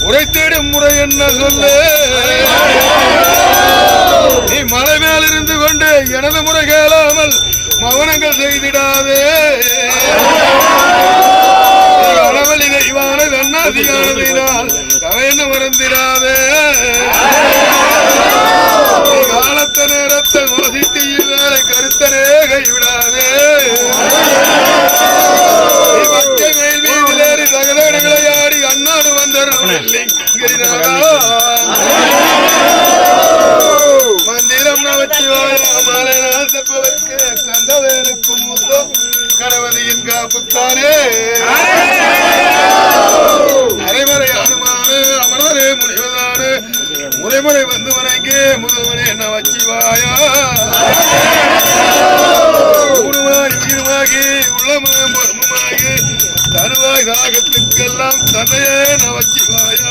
முறை தேடி முறை என்ன சொல்லு? நீ மலை மேல் இருந்து கொண்டு எனது முறை கேளாமல் மௌனங்கள் செய்திடாதே. அளவலி தெய்வானது அண்ணாசியானது தலைமுறை வந்து வணங்கே முதல்வனே என்ன வச்சிவாயா உருவாகி உயிருமாகி உள்ளமும் பொருமுமாகி தருவாய் தாகத்துக்கெல்லாம் தன்னையே நவச்சிவாயா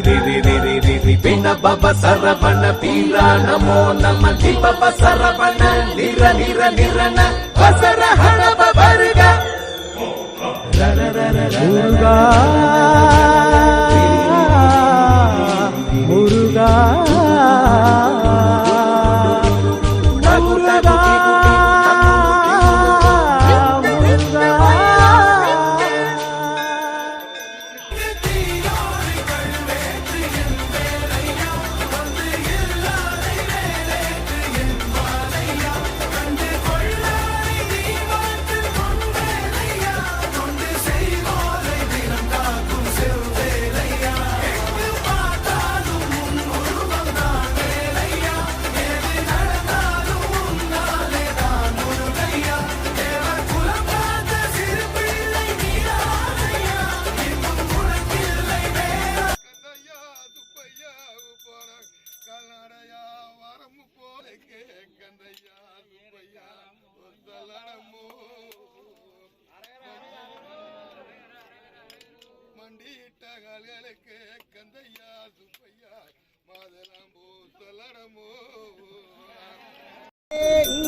வின பப சரவண வீரா நமோ நம திபப சரவண நிர நிர நிரன பசர ஹணப வருக ரர ரர ரர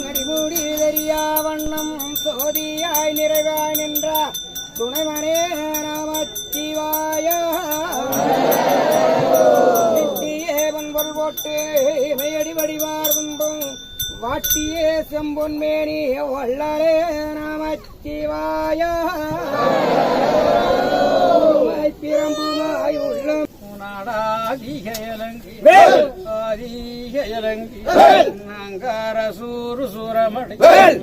அடிமூடி தெரியா வண்ணம் சோதியாய் நிறைவாய் நின்ற துணைமனே நமச்சிவாய. நித்தியே பண்பொல் போட்டு இமையடி வடிவார் துன்பம் வாட்டியே செம்பொன் மேனி வள்ளலே நமச்சிவாய. பிரம்புமாய் உள்ளம். நாடாதிகயலங்கி ஆதிகயலங்கி நாங்கார சூரு சுரமடை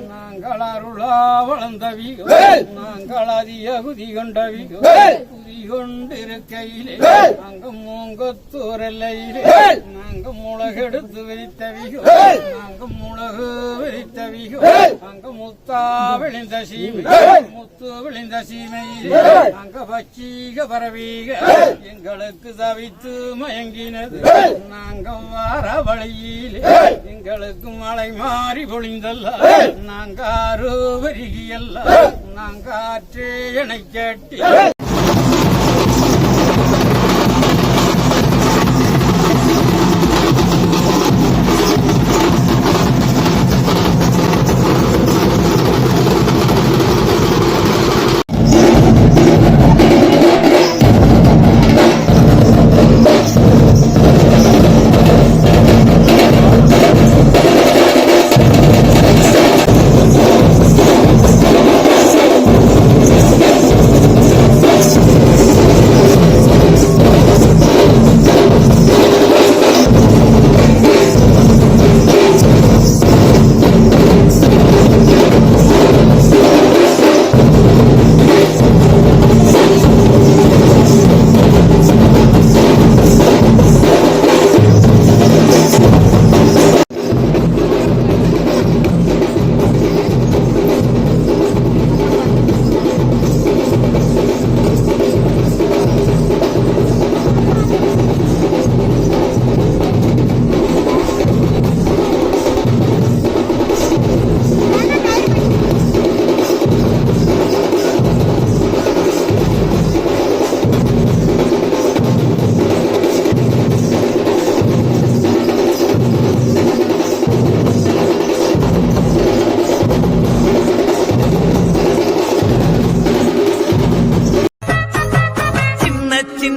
நாங்கள் அருளா வளர்ந்தவிகோ நாங்கள் அதியகுதி கொண்டவிகோ குதி கொண்டிருக்கையிலே நாங்க மூங்கத்தூரல்லையிலே. நாங்க முளகெடுத்து விரித்தவிகோ நாங்க முளகு விரித்தவிகோ நாங்க முத்தா விழிந்த சீமை. முத்து விழிந்த சீமையிலே நாங்க பச்சீக பரவீக. எங்களுக்கு தவித்து மயங்கினது. நாங்க வார வழியிலே எங்களுக்கு மழை மாறி பொழிந்தல்ல. நாங்க ஆறு வருகியல்ல. நாங்க ஆற்றே எனை கேட்டி.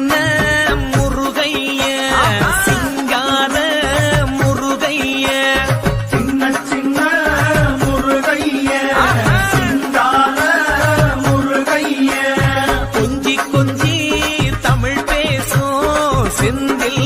சின்ன முருகைய சிங்கார முருகைய. சின்ன சின்ன முருகைய சிங்கார முருகைய. கொஞ்சி கொஞ்சி தமிழ் பேசும் செந்தில்